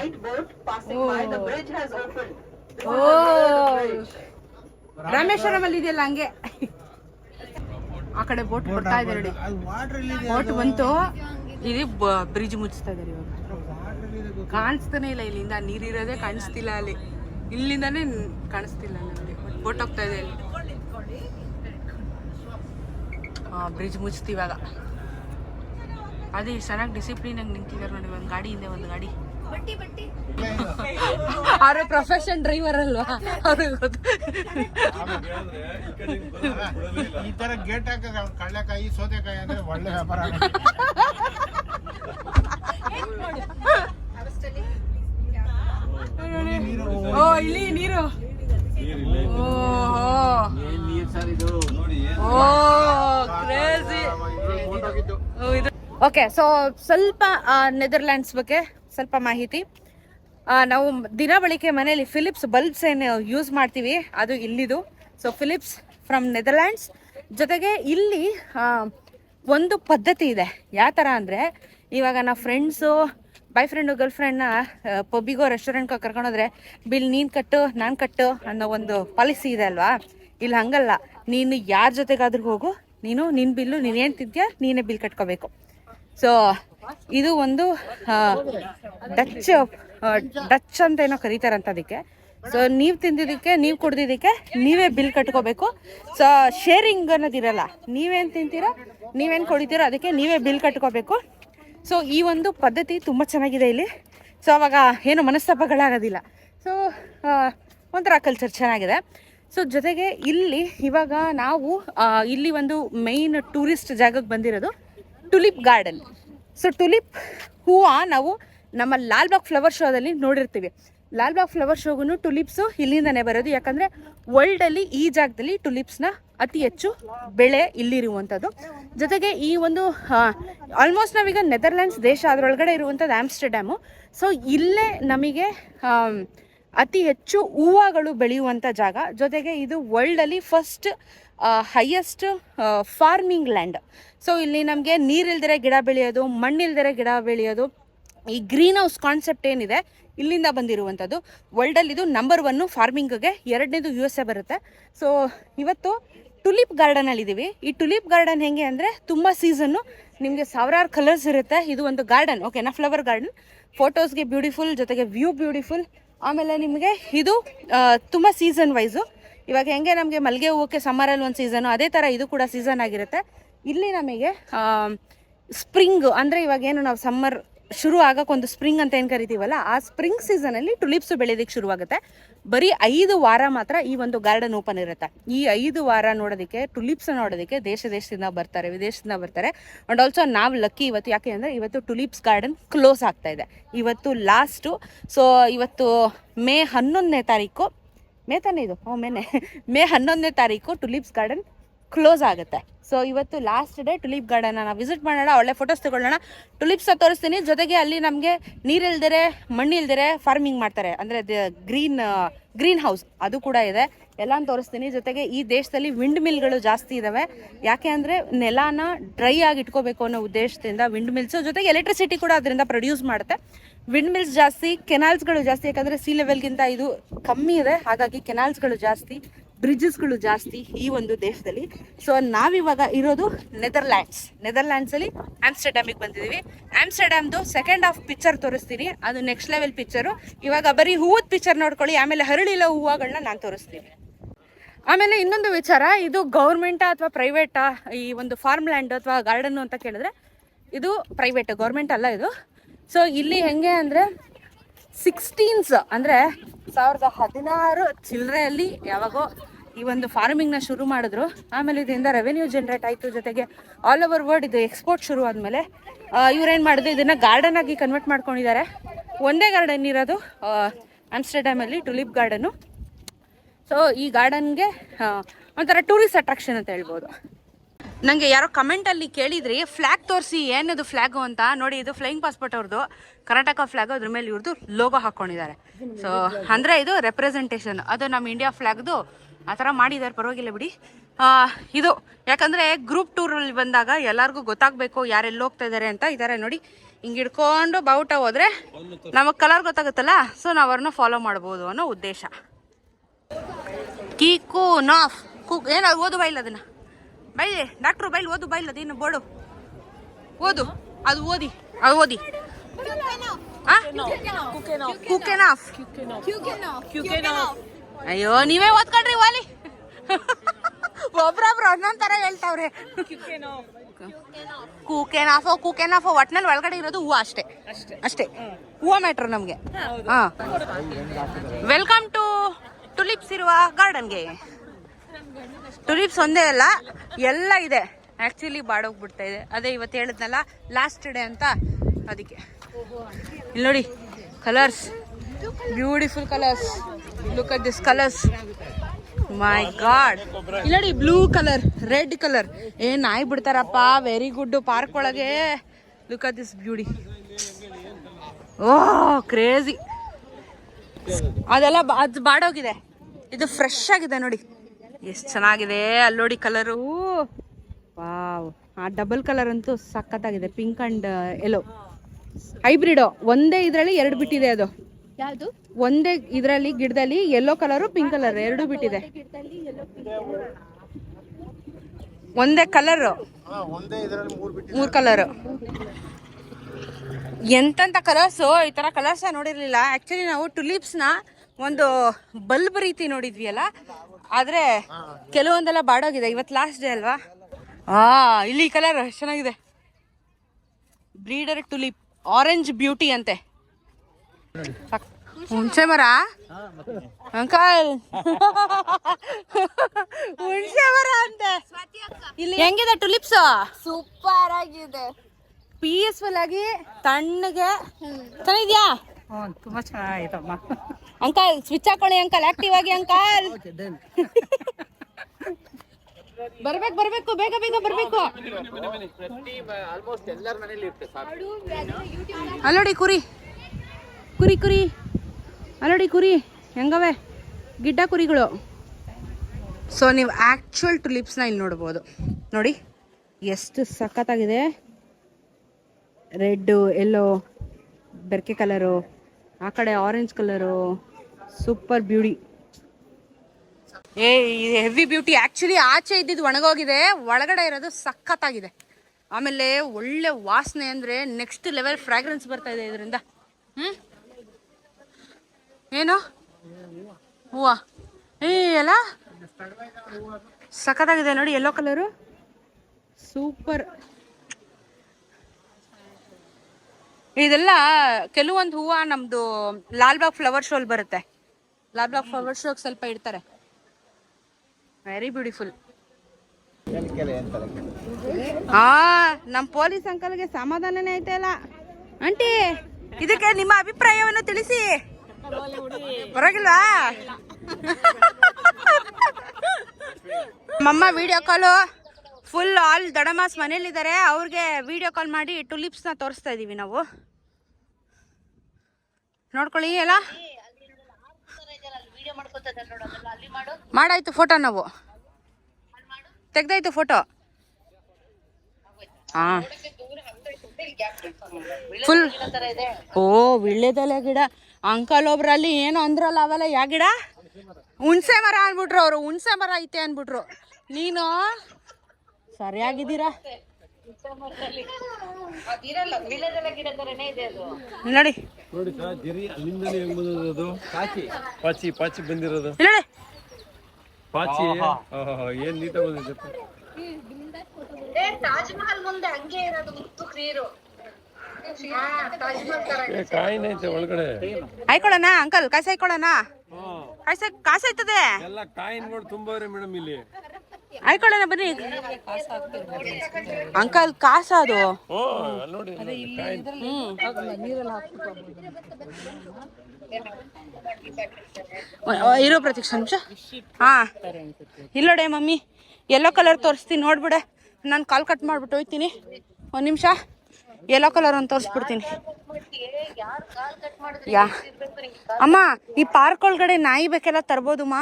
[SPEAKER 1] ಓ. ರಾಮೇಶ್ವರಂ ಅಲ್ಲಿ ಇದೆಯಲ್ಲ ಹಂಗೆ? ಆ ಕಡೆ ಬೋಟ್ ಬರ್ತಾ ಇದೆ ನೋಡಿ. ಬೋಟ್ ಬಂತು. ಇಲ್ಲಿ ಬ್ರಿಡ್ಜ್ ಮುಚ್ಚಿಸ್ತಾ ಇದಾರೆ ಇವಾಗ. ಕಾಣಿಸ್ತಾನೆ ಇಲ್ಲ ಇಲ್ಲಿಂದ ನೀರಿರೋದೇ ಕಾಣಿಸ್ತಿಲ್ಲ ಅಲ್ಲಿ. ಇಲ್ಲಿಂದಾನೇ ಕಾಣಿಸ್ತಿಲ್ಲ ನನಗೆ ಬೋಟ್ ಹೋಗ್ತಾ ಇದೆ ಅಲ್ಲಿ. ಬ್ರಿಡ್ಜ್ ಮುಚ್ಚಿತು ಇವಾಗ. ಅದೇ ಚೆನ್ನಾಗಿ ಡಿಸಿಪ್ಲಿನ್ ಆಗಿ ನಿಂತಿದ್ದಾರೆ ನೋಡಿ ಒಂದು ಗಾಡಿ ಹಿಂದೆ ಒಂದು ಗಾಡಿ. ಅವರು ಪ್ರೊಫೆಷನ್ ಡ್ರೈವರ್ ಅಲ್ವಾ? ಅವ್ರಿಗೆ ಗೊತ್ತು
[SPEAKER 2] ಈ ತರ ಗೇಟ್ ಹಾಕ ಕಳ್ಳಕಾಯಿ ಸೌತೆಕಾಯಿ ಅಂದ್ರೆ ಒಳ್ಳೆ ವ್ಯಾಪಾರ
[SPEAKER 1] ಓ ಇಲ್ಲಿ ನೀರು. ಓಕೆ ಸೊ ಸ್ವಲ್ಪ ನೆದರ್ಲ್ಯಾಂಡ್ಸ್ ಬಗ್ಗೆ ಸ್ವಲ್ಪ ಮಾಹಿತಿ. ನಾವು ದಿನ ಬಳಿಕೆ ಮನೆಯಲ್ಲಿ ಫಿಲಿಪ್ಸ್ ಬಲ್ಬ್ಸ್ ಏನು ಯೂಸ್ ಮಾಡ್ತೀವಿ, ಅದು ಇಲ್ಲಿದು. ಸೊ ಫಿಲಿಪ್ಸ್ ಫ್ರಮ್ ನೆದರ್ಲ್ಯಾಂಡ್ಸ್ ಜೊತೆಗೆ ಇಲ್ಲಿ ಒಂದು ಪದ್ಧತಿ ಇದೆ. ಯಾವ ಥರ ಅಂದರೆ, ಇವಾಗ ನಾವು ಫ್ರೆಂಡ್ಸು ಬಾಯ್ ಫ್ರೆಂಡು ಗರ್ಲ್ ಫ್ರೆಂಡ್ನ ಪಬ್ಬಿಗೋ ರೆಸ್ಟೋರೆಂಟ್ಗೋ ಕರ್ಕೊಂಡೋದ್ರೆ ಬಿಲ್ ನೀನು ಕಟ್ಟು, ನಾನು ಕಟ್ಟು ಅನ್ನೋ ಒಂದು ಪಾಲಿಸಿ ಇದೆ ಅಲ್ವಾ? ಇಲ್ಲಿ, ಹಂಗಲ್ಲ. ನೀನು ಯಾರ ಜೊತೆಗಾದ್ರೂ ಹೋಗು. ನೀನು ನಿನ್ನ ಬಿಲ್ಲು ನೀನೇನು ತಿಂತೀಯ ನೀನೇ ಬಿಲ್ ಕಟ್ಕೋಬೇಕು. ಸೊ ಇದು ಒಂದು ಡಚ್ ಡಚ್ ಅಂತ ಏನೋ ಕರೀತಾರಂತ ಅದಕ್ಕೆ. ಸೊ ನೀವು ತಿಂದಿದ್ದಕ್ಕೆ, ನೀವು ಕುಡ್ದಿದ್ದಕ್ಕೆ ನೀವೇ ಬಿಲ್ ಕಟ್ಕೋಬೇಕು. ಸೊ ಶೇರಿಂಗ್ ಅನ್ನೋದಿರಲ್ಲ ನೀವೇನು ತಿಂತೀರೋ, ನೀವೇನು ಕುಡಿತೀರೋ ಅದಕ್ಕೆ ನೀವೇ ಬಿಲ್ ಕಟ್ಕೋಬೇಕು. ಸೊ ಈ ಒಂದು ಪದ್ಧತಿ ತುಂಬ ಚೆನ್ನಾಗಿದೆ ಇಲ್ಲಿ. ಸೊ ಅವಾಗ ಏನು ಮನಸ್ತಾಪಗಳಾಗೋದಿಲ್ಲ ಸೊ ಒಂಥರ ಕಲ್ಚರ್ ಚೆನ್ನಾಗಿದೆ. ಸೊ ಜೊತೆಗೆ ಇಲ್ಲಿ ಇವಾಗ ನಾವು ಇಲ್ಲಿ ಒಂದು ಮೇಯ್ನ್ ಟೂರಿಸ್ಟ್ ಜಾಗಕ್ಕೆ ಬಂದಿರೋದು ಟುಲಿಪ್ ಗಾರ್ಡನ್. ಸೊ ಟುಲಿಪ್ ಹೂವು ನಾವು ನಮ್ಮ ಲಾಲ್ಬಾಗ್ ಫ್ಲವರ್ ಶೋದಲ್ಲಿ ನೋಡಿರ್ತೀವಿ. ಲಾಲ್ಬಾಗ್ ಫ್ಲವರ್ ಶೋಗೂ ಟುಲಿಪ್ಸು ಇಲ್ಲಿಂದನೇ ಬರೋದು. ಯಾಕಂದರೆ ವರ್ಲ್ಡಲ್ಲಿ ಈ ಜಾಗದಲ್ಲಿ ಟುಲಿಪ್ಸ್ನ ಅತಿ ಹೆಚ್ಚು ಬೆಳೆ ಇಲ್ಲಿರುವಂಥದ್ದು. ಜೊತೆಗೆ ಈ ಒಂದು ಆಲ್ಮೋಸ್ಟ್ ನಾವೀಗ ನೆದರ್ಲ್ಯಾಂಡ್ಸ್ ದೇಶ ಅದರೊಳಗಡೆ ಇರುವಂಥದ್ದು ಆಮ್ಸ್ಟರ್ಡ್ಯಾಮು ಸೊ ಇಲ್ಲೇ ನಮಗೆ ಅತಿ ಹೆಚ್ಚು ಹೂವುಗಳು ಬೆಳೆಯುವಂಥ ಜಾಗ. ಜೊತೆಗೆ ಇದು ವರ್ಲ್ಡಲ್ಲಿ first highest farming land so ಇಲ್ಲಿ ನಮಗೆ ನೀರಿಲ್ದಿರೆ ಗಿಡ ಬೆಳೆಯೋದು ಮಣ್ಣಿಲ್ದಿರೆ ಗಿಡ ಬೆಳೆಯೋದು, ಈ ಗ್ರೀನ್ ಹೌಸ್ ಕಾನ್ಸೆಪ್ಟ್ ಏನಿದೆ, ಇಲ್ಲಿಂದ ಬಂದಿರುವಂಥದ್ದು. ವರ್ಲ್ಡಲ್ಲಿ ಇದು ನಂಬರ್ ಒನ್ನು ಫಾರ್ಮಿಂಗ್ಗೆ ಎರಡನೇದು ಯು ಎಸ್ ಎ ಬರುತ್ತೆ. ಸೊ ಇವತ್ತು ಟುಲಿಪ್ ಗಾರ್ಡನಲ್ಲಿ ಇದ್ದೀವಿ ಈ ಟುಲಿಪ್ ಗಾರ್ಡನ್ ಹೇಗೆ ಅಂದರೆ ತುಂಬ ಸೀಸನ್ನು ನಿಮಗೆ ಸಾವಿರಾರು ಕಲರ್ಸ್ ಇರುತ್ತೆ. ಇದು ಒಂದು ಗಾರ್ಡನ್ ಓಕೆನಾ ಫ್ಲವರ್ ಗಾರ್ಡನ್ ಫೋಟೋಸ್ಗೆ ಬ್ಯೂಟಿಫುಲ್ ಜೊತೆಗೆ ವ್ಯೂ ಬ್ಯೂಟಿಫುಲ್ ಆಮೇಲೆ ನಿಮಗೆ ಇದು ತುಂಬ ಸೀಸನ್ ವೈಸು ಇವಾಗ ಹೆಂಗೆ ನಮಗೆ ಮಲ್ಲಿಗೆ ಹೂವಕ್ಕೆ ಸಮ್ಮರಲ್ಲಿ ಒಂದು ಸೀಸನು ಅದೇ ಥರ ಇದು ಕೂಡ ಸೀಸನ್ ಆಗಿರುತ್ತೆ. ಇಲ್ಲಿ ನಮಗೆ ಸ್ಪ್ರಿಂಗ್ ಅಂದರೆ ಇವಾಗ ಏನು ನಾವು ಸಮ್ಮರ್ ಶುರು ಒಂದು ಸ್ಪ್ರಿಂಗ್ ಅಂತ ಏನು ಕರಿತೀವಲ್ಲ, ಆ ಸ್ಪ್ರಿಂಗ್ ಸೀಸನಲ್ಲಿ ಟುಲಿಪ್ಸು ಬೆಳೆಯೋದಕ್ಕೆ ಶುರುವಾಗುತ್ತೆ. ಬರೀ ಐದು ವಾರ ಮಾತ್ರ ಈ ಒಂದು ಗಾರ್ಡನ್ ಓಪನ್ ಇರುತ್ತೆ. ಈ ಐದು ವಾರ ನೋಡೋದಕ್ಕೆ ಟುಲಿಪ್ಸ್ ನೋಡೋದಕ್ಕೆ ದೇಶ ದೇಶದಿಂದ ಬರ್ತಾರೆ, ವಿದೇಶದಿಂದ ಬರ್ತಾರೆ. ಆ್ಯಂಡ್ ಆಲ್ಸೋ ನಾವು ಲಕ್ಕಿ ಇವತ್ತು, ಯಾಕೆ ಅಂದರೆ ಇವತ್ತು ಟುಲಿಪ್ಸ್ ಗಾರ್ಡನ್ ಕ್ಲೋಸ್ ಆಗ್ತಾ ಇದೆ. ಇವತ್ತು ಲಾಸ್ಟು ಸೊ ಇವತ್ತು ಮೇ ಹನ್ನೊಂದನೇ ತಾರೀಕು ಮೇ ತಾನೇ ಇದು? ಹ್ಞೂ ಮೇನೆ. ಮೇ ಹನ್ನೊಂದನೇ ತಾರೀಕು ಟುಲಿಪ್ಸ್ ಗಾರ್ಡನ್ ಕ್ಲೋಸ್ ಆಗುತ್ತೆ. ಸೊ ಇವತ್ತು ಲಾಸ್ಟ್ ಡೇ ಟುಲಿಪ್ ಗಾರ್ಡನ್ ನಾವು ವಿಸಿಟ್ ಮಾಡೋಣ, ಒಳ್ಳೆ ಫೋಟೋಸ್ ತಗೊಳ್ಳೋಣ. ಟುಲಿಪ್ಸ್ ತೋರಿಸ್ತೀನಿ. ಜೊತೆಗೆ ಅಲ್ಲಿ ನಮಗೆ ನೀರಿಲ್ದಿರೆ ಮಣ್ಣಿಲ್ದಿರೆ ಫಾರ್ಮಿಂಗ್ ಮಾಡ್ತಾರೆ. ಅಂದರೆ ಗ್ರೀನ್ ಗ್ರೀನ್ ಹೌಸ್ ಅದು ಕೂಡ ಇದೆ. ಎಲ್ಲಾನು ತೋರಿಸ್ತೀನಿ. ಜೊತೆಗೆ ಈ ದೇಶದಲ್ಲಿ ವಿಂಡ್ ಮಿಲ್ಗಳು ಜಾಸ್ತಿ ಇದ್ದಾವೆ ಯಾಕೆ ಅಂದರೆ ನೆಲನ ಡ್ರೈ ಆಗಿ ಇಟ್ಕೋಬೇಕು ಅನ್ನೋ ಉದ್ದೇಶದಿಂದ ವಿಂಡ್ ಮಿಲ್ಸು ಜೊತೆಗೆ ಎಲೆಕ್ಟ್ರಿಸಿಟಿ ಕೂಡ ಅದರಿಂದ ಪ್ರೊಡ್ಯೂಸ್ ಮಾಡುತ್ತೆ. ವಿಂಡ್ ಮಿಲ್ಸ್ ಜಾಸ್ತಿ ಕೆನಾಲ್ಸ್ಗಳು ಜಾಸ್ತಿ, ಯಾಕಂದರೆ ಸೀ ಲೆವೆಲ್ಗಿಂತ ಇದು ಕಮ್ಮಿ ಇದೆ. ಹಾಗಾಗಿ ಕೆನಾಲ್ಸ್ಗಳು ಜಾಸ್ತಿ ಬ್ರಿಡ್ಜಸ್ಗಳು ಜಾಸ್ತಿ ಈ ಒಂದು ದೇಶದಲ್ಲಿ. ಸೊ ನಾವಿವಾಗ ಇರೋದು ನೆದರ್ಲ್ಯಾಂಡ್ಸ್ ನೆದರ್ಲ್ಯಾಂಡ್ಸಲ್ಲಿ ಆಮ್ಸ್ಟರ್ಡ್ಯಾಮಿಗೆ ಬಂದಿದ್ದೀವಿ. ಆಮ್ಸ್ಟರ್ಡ್ಯಾಮ್ದು ಸೆಕೆಂಡ್ ಹಾಫ್ ಪಿಕ್ಚರ್ ತೋರಿಸ್ತೀನಿ. ಅದು ನೆಕ್ಸ್ಟ್ ಲೆವೆಲ್ ಪಿಕ್ಚರು ಇವಾಗ ಬರೀ ಹೂವದ ಪಿಕ್ಚರ್ ನೋಡ್ಕೊಳ್ಳಿ. ಆಮೇಲೆ ಹರಳಿಲ್ಲ ಹೂವುಗಳನ್ನ ನಾನು ತೋರಿಸ್ತೀನಿ. ಆಮೇಲೆ ಇನ್ನೊಂದು ವಿಚಾರ, ಇದು ಗೌರ್ಮೆಂಟಾ ಅಥವಾ ಪ್ರೈವೇಟಾ ಈ ಒಂದು ಫಾರ್ಮ್ ಲ್ಯಾಂಡ್ ಅಥವಾ ಗಾರ್ಡನ್ನು ಅಂತ ಕೇಳಿದ್ರೆ, ಇದು ಪ್ರೈವೇಟ್ ಗೌರ್ಮೆಂಟ್ ಅಲ್ಲ ಇದು. ಸೊ ಇಲ್ಲಿ ಹೆಂಗೆ ಅಂದರೆ ಸಿಕ್ಸ್ಟೀನ್ಸ್ ಅಂದರೆ ಸಾವಿರದ ಹದಿನಾರು ಚಿಲ್ಲರೆಯಲ್ಲಿ ಯಾವಾಗೋ ಈ ಒಂದು ಫಾರ್ಮಿಂಗ್ನ ಶುರು ಮಾಡಿದ್ರು. ಆಮೇಲೆ ಇದರಿಂದ ರೆವೆನ್ಯೂ ಜನ್ರೇಟ್ ಆಯಿತು. ಜೊತೆಗೆ ಆಲ್ ಓವರ್ ವರ್ಲ್ಡ್ ಇದು ಎಕ್ಸ್ಪೋರ್ಟ್ ಶುರು ಆದಮೇಲೆ ಇವ್ರೇನು ಮಾಡಿದ್ರು? ಇದನ್ನು ಗಾರ್ಡನ್ ಆಗಿ ಕನ್ವರ್ಟ್ ಮಾಡ್ಕೊಂಡಿದ್ದಾರೆ. ಒಂದೇ ಗಾರ್ಡನ್ ಇರೋದು ಆಮ್ಸ್ಟರ್ಡ್ಯಾಮಲ್ಲಿ ಟುಲಿಪ್ ಗಾರ್ಡನು ಸೊ ಈ ಗಾರ್ಡನ್ಗೆ ಒಂಥರ ಟೂರಿಸ್ಟ್ ಅಟ್ರಾಕ್ಷನ್ ಅಂತ ಹೇಳ್ಬೋದು. ನನಗೆ ಯಾರೋ ಕಮೆಂಟಲ್ಲಿ ಕೇಳಿದ್ರಿ ಫ್ಲ್ಯಾಗ್ ತೋರಿಸಿ, ಏನದು ಫ್ಲ್ಯಾಗು ಅಂತ. ನೋಡಿ, ಇದು ಫ್ಲೈಯಿಂಗ್ ಪಾಸ್ಪೋರ್ಟ್ ಅವ್ರದ್ದು ಕರ್ನಾಟಕ ಫ್ಲ್ಯಾಗ್ ಅದ್ರ ಮೇಲೆ ಇವ್ರದ್ದು ಲೋಗೋ ಹಾಕ್ಕೊಂಡಿದ್ದಾರೆ ಸೊ ಅಂದರೆ ಇದು ರೆಪ್ರೆಸೆಂಟೇಷನ್ ಅದು ನಮ್ಮ ಇಂಡಿಯಾ ಫ್ಲ್ಯಾಗ್ದು ಆ ಥರ ಮಾಡಿದ್ದಾರೆ ಪರವಾಗಿಲ್ಲ ಬಿಡಿ. ಇದು, ಯಾಕಂದರೆ ಗ್ರೂಪ್ ಟೂರಲ್ಲಿ ಬಂದಾಗ ಎಲ್ಲರಿಗೂ ಗೊತ್ತಾಗಬೇಕು ಯಾರೆಲ್ಲಿ ಹೋಗ್ತಾ ಇದ್ದಾರೆ ಅಂತ. ಇದ್ದಾರೆ ನೋಡಿ, ಹಿಂಗೆ ಹಿಡ್ಕೊಂಡು ಬಾವುಟ ಹೋದರೆ ನಮಗೆ ಕಲರ್ ಗೊತ್ತಾಗುತ್ತಲ್ಲ? ಸೊ ನಾವು ಅವ್ರನ್ನ ಫಾಲೋ ಮಾಡ್ಬೋದು ಅನ್ನೋ ಉದ್ದೇಶ. ಕೀಕು ನಾಫ್ ಕುಕ್ ಏನಾಗ ಓದುವ ಇಲ್ಲ ಅದನ್ನ? ಬೈಲಿ ಡಾಕ್ಟ್ರು ಬೈಲ್ ಓದು ಬೈಲ್ ಅದೇನು ಬೋರ್ಡು ಓದು ಅದು ಓದಿ ಅದು ಓದಿ. ಅಯ್ಯೋ ನೀವೇ ಓದ್ಕೊಂಡ್ರಿ ವಾಲಿ ಒಬ್ರೊಬ್ರು ಒಂದೊಂದ್ ತರ ಹೇಳ್ತಾವ್ರೆ. ಕೂಕೆನಾಫೋ ಕೂಕೆನಾಫೋ ಒಟ್ನಲ್ಲಿ ಒಳಗಡೆ ಇರೋದು ಹೂವು ಅಷ್ಟೇ. ಅಷ್ಟೇ. ಹೂವು ಮ್ಯಾಟ್ರ್ ನಮಗೆ. ಹಾ. ವೆಲ್ಕಮ್ ಟು ಟುಲಿಪ್ಸ್ ಇರುವ ಗಾರ್ಡನ್ಗೆ ಟುಲಿಪ್ಸ್ ಒಂದೇ ಅಲ್ಲ, ಎಲ್ಲ ಇದೆ. ಆ್ಯಕ್ಚುಲಿ ಬಾಡೋಗ್ಬಿಡ್ತಾ ಇದೆ. ಅದೇ ಇವತ್ತು ಹೇಳಿದ್ನಲ್ಲ ಲಾಸ್ಟ್ ಡೇ ಅಂತ ಅದಕ್ಕೆ. ಇಲ್ಲಿ ನೋಡಿ colours beautiful colours look at this colours my god ಇಲ್ಲಿ ನೋಡಿ ಬ್ಲೂ ಕಲರ್ ರೆಡ್ ಕಲರ್ ಏ, ನಾಯಿ ಬಿಡ್ತಾರಪ್ಪ ವೆರಿ ಗುಡ್ ಪಾರ್ಕ್ ಒಳಗೆ. Look at this beauty oh crazy ಅದೆಲ್ಲ ಅದು ಬಾಡೋಗಿದೆ. ಇದು ಫ್ರೆಶ್ ಆಗಿದೆ ನೋಡಿ. ಎಷ್ಟು ಚೆನ್ನಾಗಿದೆ. ಅಲ್ಲೋಡಿ ಕಲರು ವಾವ್. ಆ ಡಬಲ್ ಕಲರ್ ಅಂತೂ ಸಖತ್ತಾಗಿದೆ. ಪಿಂಕ್ ಅಂಡ್ ಎಲ್ಲೋ ಹೈಬ್ರಿಡು ಒಂದೇ ಇದರಲ್ಲಿ ಎರಡು ಬಿಟ್ಟಿದೆ ಅದು.
[SPEAKER 5] ಯಾವುದು?
[SPEAKER 1] ಒಂದೇ ಇದರಲ್ಲಿ ಗಿಡದಲ್ಲಿ ಯೆಲ್ಲೋ ಕಲರು ಪಿಂಕ್ ಕಲರ್ ಎರಡು ಬಿಟ್ಟಿದೆ. ಒಂದೇ ಕಲರು
[SPEAKER 2] ಒಂದೇ ಇದರಲ್ಲಿ ಮೂರು ಬಿಟ್ಟು
[SPEAKER 1] ಮೂರು ಕಲರು ಎಂತೆಂಥ ಕಲರ್ಸು ಈ ಥರ ಕಲರ್ಸ ನೋಡಿರಲಿಲ್ಲ. ಆ್ಯಕ್ಚುಲಿ ನಾವು ಟುಲಿಪ್ಸ್ನ ಒಂದು ಬಲ್ಬ್ ರೀತಿ ನೋಡಿದ್ವಿ ಅಲ್ಲ? ಆದರೆ ಕೆಲವೊಂದೆಲ್ಲ ಬಾಡೋಗಿದೆ. ಇವತ್ತು ಲಾಸ್ಟ್ ಡೇ ಅಲ್ವಾ? ಆ ಇಲ್ಲಿ ಕಲರ್ ಚೆನ್ನಾಗಿದೆ. ಬ್ರೀಡರ್ ಟುಲಿಪ್ ಆರೆಂಜ್ ಬ್ಯೂಟಿ ಅಂತೆ. ಹುಣಸೆ ಹುಣ್ಸೆ ಮರ ಅಂಕಲ್. ಹುಣಸೆ ಮರ ಅಂತೆ. ಇಲ್ಲಿ ಹೆಂಗಿದೆ ಟುಲಿಪ್ಸ್
[SPEAKER 5] ಸೂಪರ್ ಆಗಿದೆ.
[SPEAKER 1] ಪೀಸ್ಫುಲ್ ಆಗಿ ತಣ್ಣಗೆ. ಚೆನ್ನಾಗಿದ್ಯಾ?
[SPEAKER 6] ತುಂಬಾ ಚೆನ್ನಾಗಿತ್ತಮ್ಮ.
[SPEAKER 1] ಅಂಕಲ್ ಸ್ವಿಚ್ ಹಾಕೊಳ್ಳಿ ಅಂಕಲ್ ಆಕ್ಟಿವ್ ಆಗಿ ಅಂಕಲ್. ಬರ್ಬೇಕು ಬರ್ಬೇಕು ಬೇಗ ಬೇಗ ಬರ್ಬೇಕು. ಅಲ್ಲೋಡಿ ಕುರಿ. ಕುರಿ ಕುರಿ. ಅಲ್ಲೋಡಿ ಕುರಿ ಹೆಂಗವೆ? ಗಿಡ್ಡ ಕುರಿಗಳು. ಸೊ ನೀವು ಆ್ಯಕ್ಚುಯಲ್ ಟುಲಿಪ್ಸ್ನ ಇಲ್ಲಿ ನೋಡ್ಬೋದು. ನೋಡಿ ಎಷ್ಟು ಸಖತ್ತಾಗಿದೆ. ರೆಡ್ಡು ಎಲ್ಲೋ ಬೆರ್ಕೆ ಕಲರು ಆ ಕಡೆ ಆರೆಂಜ್ ಕಲರು ಸೂಪರ್ ಬ್ಯೂಟಿ ಏ ಹೆವಿ ಬ್ಯೂಟಿ ಆ್ಯಕ್ಚುಲಿ ಆಚೆ ಇದ್ದಿದ್ದು ಒಣಗೋಗಿದೆ. ಒಳಗಡೆ ಇರೋದು ಸಖತ್ತಾಗಿದೆ. ಆಮೇಲೆ ಒಳ್ಳೆ ವಾಸನೆ ಅಂದರೆ ನೆಕ್ಸ್ಟ್ ಲೆವೆಲ್ ಫ್ರಾಗ್ರೆನ್ಸ್ ಬರ್ತಾ ಇದೆ ಇದರಿಂದ. ಹ್ಞೂ ಏನು? ಹೂವ. ಏ ಎಲ್ಲ? ಸಖತ್ತಾಗಿದೆ ನೋಡಿ ಯೆಲ್ಲೋ ಕಲರು ಸೂಪರ್ ಇದೆಲ್ಲ ಕೆಲವೊಂದು ಹೂವು ನಮ್ದು ಲಾಲ್ಬಾಗ್ ಫ್ಲವರ್ ಶೋಲ್ ಬರುತ್ತೆ. ಲಾಲ್ಬಾಗ್ ಫ್ಲವರ್ ಶೋಗೆ ಸ್ವಲ್ಪ ಇಡ್ತಾರೆ. ವೆರಿ ಬ್ಯೂಟಿಫುಲ್ ಹಾ ನಮ್ಮ ಪೊಲೀಸ್ ಅಂಕಲ್ಗೆ ಸಮಾಧಾನನೇ ಐತೆ ಅಲ್ಲ. ಆಂಟಿ, ಇದಕ್ಕೆ ನಿಮ್ಮ ಅಭಿಪ್ರಾಯವನ್ನು ತಿಳಿಸಿ. ಪರವಾಗಿಲ್ವಾ? ಮಮ್ಮ ವಿಡಿಯೋ ಕಾಲು ಫುಲ್ ಆಲ್ ದಡಮಾಸ್ ಮನೇಲಿದ್ದಾರೆ. ಅವ್ರಿಗೆ ವಿಡಿಯೋ ಕಾಲ್ ಮಾಡಿ ಟುಲಿಪ್ಸ್ನ ತೋರಿಸ್ತಾ ಇದ್ದೀವಿ ನಾವು. ನೋಡ್ಕೊಳ್ಳಿ ಎಲ್ಲ? ಮಾಡಾಯ್ತು ಫೋಟೋ ನಾವು. ತೆಗ್ದಾಯ್ತು ಫೋಟೋ ಹಾ. ಫುಲ್ ಓ ವಿಳ್ಳೆದೆಲೆ ಗಿಡ. ಅಂಕಲ್ ಒಬ್ರಲ್ಲಿ ಏನು ಅಂದ್ರಲ್ಲ ಅವೆಲ್ಲ ಯಾ ಗಿಡ? ಹುಣ್ಸೆ ಮರ ಅನ್ಬಿಟ್ರು ಅವರು ಹುಣ್ಸೆ ಮರ ಐತೆ ಅನ್ಬಿಟ್ರು ನೀನು? ಸರಿಯಾಗಿದ್ದೀರಾ? ನೋಡಿ.
[SPEAKER 4] ನೋಡಿ ಸರ್ ಜರಿ ಹೆಂಗ್ ಪಾಚಿ ಪಾಚಿ ಪಾಚಿ ಬಂದಿರೋದು.
[SPEAKER 1] ಇಲ್ಲಿ ನೋಡಿ.
[SPEAKER 4] ಪಾಚಿ. ಆಹಾ, ಏನ್ ನೀಟ ಬಂದಿದೆ ಏ, ಕಾಯಿನೈತೆ ಒಳಗಡೆ.
[SPEAKER 1] ಹಾಯ್ಕೊಳ್ಳೋಣ ಅಂಕಲ್ ಕಾಸು ಹಾಯ್ಕೊಳ್ಳೋಣ ಕಾಸು ಕಾಸು ಆಯ್ತದೆ?
[SPEAKER 4] ಎಲ್ಲ ಕಾಯಿನ್ಗಳು ತುಂಬವ್ರೆ ಮೇಡಮ್ ಇಲ್ಲಿ.
[SPEAKER 1] ಹಾಯ್ಕೊಳ್ಳೋಣ ಬನ್ನಿ. ಅಂಕಲ್ ಕಾಸ ಅದು ಇರೋ ಪ್ರತೀಕ್ಷ ನಿಮಿಷ. ಹಾ. ಇಲ್ಲೋಡೆ ಮಮ್ಮಿ. ಯೆಲ್ಲೋ ಕಲರ್ ತೋರಿಸ್ತೀನಿ ನೋಡ್ಬಿಡೆ. ನಾನು ಕಾಲ್ ಕಟ್ ಮಾಡ್ಬಿಟ್ಟು ಹೋಯ್ತೀನಿ. ಒಂದು ನಿಮಿಷ. ಯೆಲ್ಲೋ ಕಲರ್ ಒಂದು ತೋರಿಸ್ಬಿಡ್ತೀನಿ. ಯಾ. ಅಮ್ಮ ಈ ಪಾರ್ಕ್ ಒಳಗಡೆ ನಾಯಿ ಬೇಕೆಲ್ಲ ತರ್ಬೋದು ಮಾ.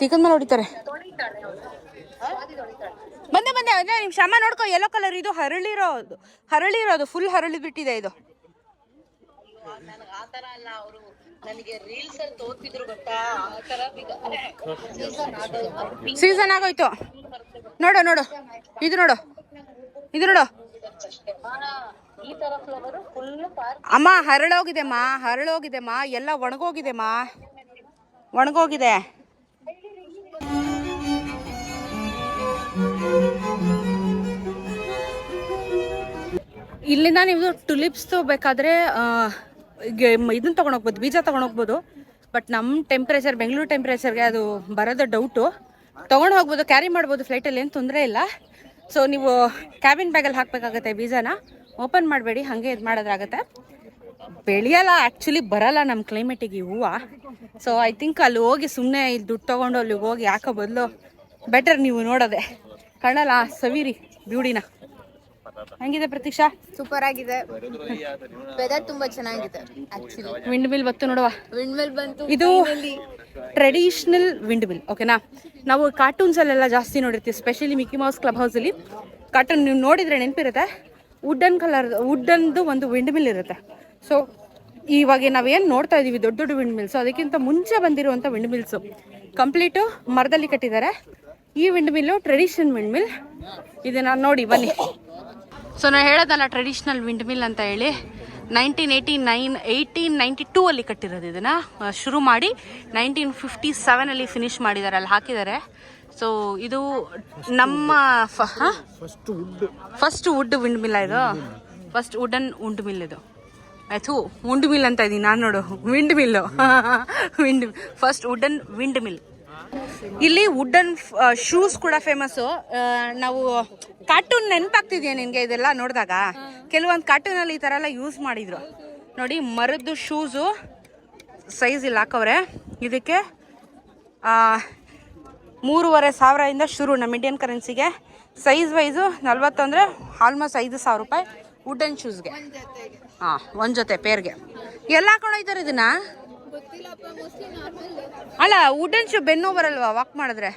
[SPEAKER 1] ತಿಕ್ಕದ ಮೇಲೆ ಹೊಡಿತಾರೆ. ಬಂದೆ ಬಂದೆ, ಅದೇ ನಿಮ್ ಶಮ ನೋಡ್ಕೊ ಯೆಲ್ಲೋ ಕಲರ್ ಇದು ಹರಳಿರೋದು ಹರಳಿರೋದು ಫುಲ್ ಹರಳಿ ಬಿಟ್ಟಿದೆ ಇದು. ಸೀಸನ್ ಆಗೋಯ್ತು. ನೋಡು ನೋಡು, ಇದು ನೋಡು ಇದು ನೋಡು. ಅಮ್ಮ, ಹರಳೋಗಿದೆ ಮಾ ಹರಳೋಗಿದೆ ಮಾ, ಎಲ್ಲ ಒಣಗೋಗಿದೆ ಮಾ. ಒಣಗೋಗಿದೆ. ಇಲ್ಲಿಂದ ನೀವು ಟುಲಿಪ್ಸ್ ಬೇಕಾದ್ರೆ ಇದನ್ನ ತೊಗೊಂಡೋಗ್ಬೋದು, ಬೀಜ ತೊಗೊಂಡೋಗ್ಬೋದು. ಬಟ್ ನಮ್ಮ ಟೆಂಪ್ರೇಚರ್ ಬೆಂಗಳೂರು ಟೆಂಪ್ರೇಚರ್ಗೆ ಅದು ಬರೋದು ಡೌಟು ತೊಗೊಂಡು ಹೋಗ್ಬೋದು ಕ್ಯಾರಿ ಮಾಡ್ಬೋದು ಫ್ಲೈಟಲ್ಲಿ ಏನು ತೊಂದರೆ ಇಲ್ಲ. ಸೊ ನೀವು ಕ್ಯಾಬಿನ್ ಬ್ಯಾಗಲ್ಲಿ ಹಾಕಬೇಕಾಗತ್ತೆ ಬೀಜನ. ಓಪನ್ ಮಾಡಬೇಡಿ, ಹಾಗೆ ಇದು ಮಾಡೋದ್ರಾಗತ್ತೆ ಬೆಳೆಯಲ್ಲ ಆ್ಯಕ್ಚುಲಿ ಬರಲ್ಲ ನಮ್ಮ ಕ್ಲೈಮೇಟಿಗೆ ಈ ಹೂವು. ಸೊ ಐ ಥಿಂಕ್ ಅಲ್ಲಿ ಹೋಗಿ ಸುಮ್ಮನೆ ಇಲ್ಲಿ ದುಡ್ಡು ತೊಗೊಂಡು ಅಲ್ಲಿಗೆ ಹೋಗಿ ಯಾಕೋ ಬದಲು ಬೆಟರ್ ನೀವು ನೋಡೋದೆ. ಕಣಲ್ಲ ಸವಿರಿ ಬ್ಯೂಟಿನ. ಹೆಂಗಿದೆ ಪ್ರತೀಕ್ಷಾ?
[SPEAKER 5] ಸೂಪರ್ ಆಗಿದೆ. ವೆದರ್ ತುಂಬಾ ಚೆನ್ನಾಗಿದೆ ಆಕ್ಚುಲಿ
[SPEAKER 1] ವಿಂಡ್ ಮಿಲ್ ಬತ್ತು ನೋಡುವ.
[SPEAKER 5] ವಿಂಡ್ ಮಿಲ್ ಬಂತು
[SPEAKER 1] ಇದು ಟ್ರೆಡಿಷನಲ್ ವಿಂಡ್ ಮಿಲ್ ಓಕೆನಾ ನಾವು ಕಾರ್ಟೂನ್ಸ್ ಅಲ್ಲೆಲ್ಲ ಜಾಸ್ತಿ ನೋಡಿರ್ತೀವಿ specially Mickey Mouse Clubhouse ಅಲ್ಲಿ. ಕಾರ್ಟೂನ್ ನೀವು ನೋಡಿದ್ರೆ ನೆನಪಿರುತ್ತೆ ವುಡನ್ ಕಲರ್ ವುಡನ್ದು ಒಂದು ವಿಂಡ್ ಮಿಲ್ ಇರುತ್ತೆ. ಸೊ ಇವಾಗ ನಾವೇನು ನೋಡ್ತಾ ಇದ್ದೀವಿ ದೊಡ್ಡ ದೊಡ್ಡ ವಿಂಡ್ ಮಿಲ್ಸು ಅದಕ್ಕಿಂತ ಮುಂಚೆ ಬಂದಿರುವಂಥ ವಿಂಡ್ ಮಿಲ್ಸು ಕಂಪ್ಲೀಟು ಮರದಲ್ಲಿ ಕಟ್ಟಿದ್ದಾರೆ. ಈ windmill tradition windmill ಇದನ್ನು ನೋಡಿ ಬನ್ನಿ. ಸೊ ನಾನು ಹೇಳೋದಲ್ಲ ಟ್ರೆಡಿಷ್ನಲ್ ವಿಂಡ್ ಮಿಲ್ ಅಂತ ಹೇಳಿ. Nineteen eighty nine eighteen ninety two ಅಲ್ಲಿ ಕಟ್ಟಿರೋದು ಇದನ್ನು. ಶುರು ಮಾಡಿ ನೈನ್ಟೀನ್ ಫಿಫ್ಟಿ ಸೆವೆನಲ್ಲಿ ಫಿನಿಶ್ ಮಾಡಿದ್ದಾರೆ ಅಲ್ಲಿ ಹಾಕಿದ್ದಾರೆ. ಸೊ ಇದು ನಮ್ಮ
[SPEAKER 2] first wood
[SPEAKER 1] first wood windmill ಇದು? ಫಸ್ಟ್ ವುಡನ್ ವಿಂಡ್ ಮಿಲ್ ಇದು. ಆಯ್ತು ಉಂಡ್ ಮಿಲ್ ಅಂತ ಇದೀನಿ, ನಾನು ನೋಡು windmill wind first wooden windmill ಇಲ್ಲಿ ವುಡನ್ ಶೂಸ್ ಕೂಡ ಫೇಮಸ್ಸು ನಾವು ಕಾರ್ಟೂನ್ ನೆನಪಾಗ್ತಿದ್ಯಾ ನಿನಗೆ ಇದೆಲ್ಲ ನೋಡಿದಾಗ? ಕೆಲವೊಂದು ಕಾರ್ಟೂನಲ್ಲಿ ಈ ಥರ ಎಲ್ಲ ಯೂಸ್ ಮಾಡಿದ್ರು. ನೋಡಿ, ಮರದ್ದು ಶೂಸು ಸೈಜ್ ಇಲ್ಲಿ ಹಾಕವ್ರೆ. ಇದಕ್ಕೆ ಮೂರುವರೆ ಸಾವಿರದಿಂದ ಶುರು ನಮ್ಮ ಇಂಡಿಯನ್ ಕರೆನ್ಸಿಗೆ ಸೈಜ್ ವೈಸು ನಲ್ವತ್ತು ಅಂದರೆ ಆಲ್ಮೋಸ್ಟ್ ಐದು ಸಾವಿರ ರೂಪಾಯಿ ವುಡನ್ ಶೂಸ್ಗೆ ಹಾಂ ಒಂದು ಜೊತೆ ಪೇರ್ಗೆ. ಎಲ್ಲ ಹಾಕೊಂಡೋಯ್ತಾರೆ ಇದನ್ನ? ಅಲ್ಲ ವುಡನ್ ಶೂ ಬೆನ್ನು ಬರಲ್ವಾ ವಾಕ್ ಮಾಡಿದ್ರೆ?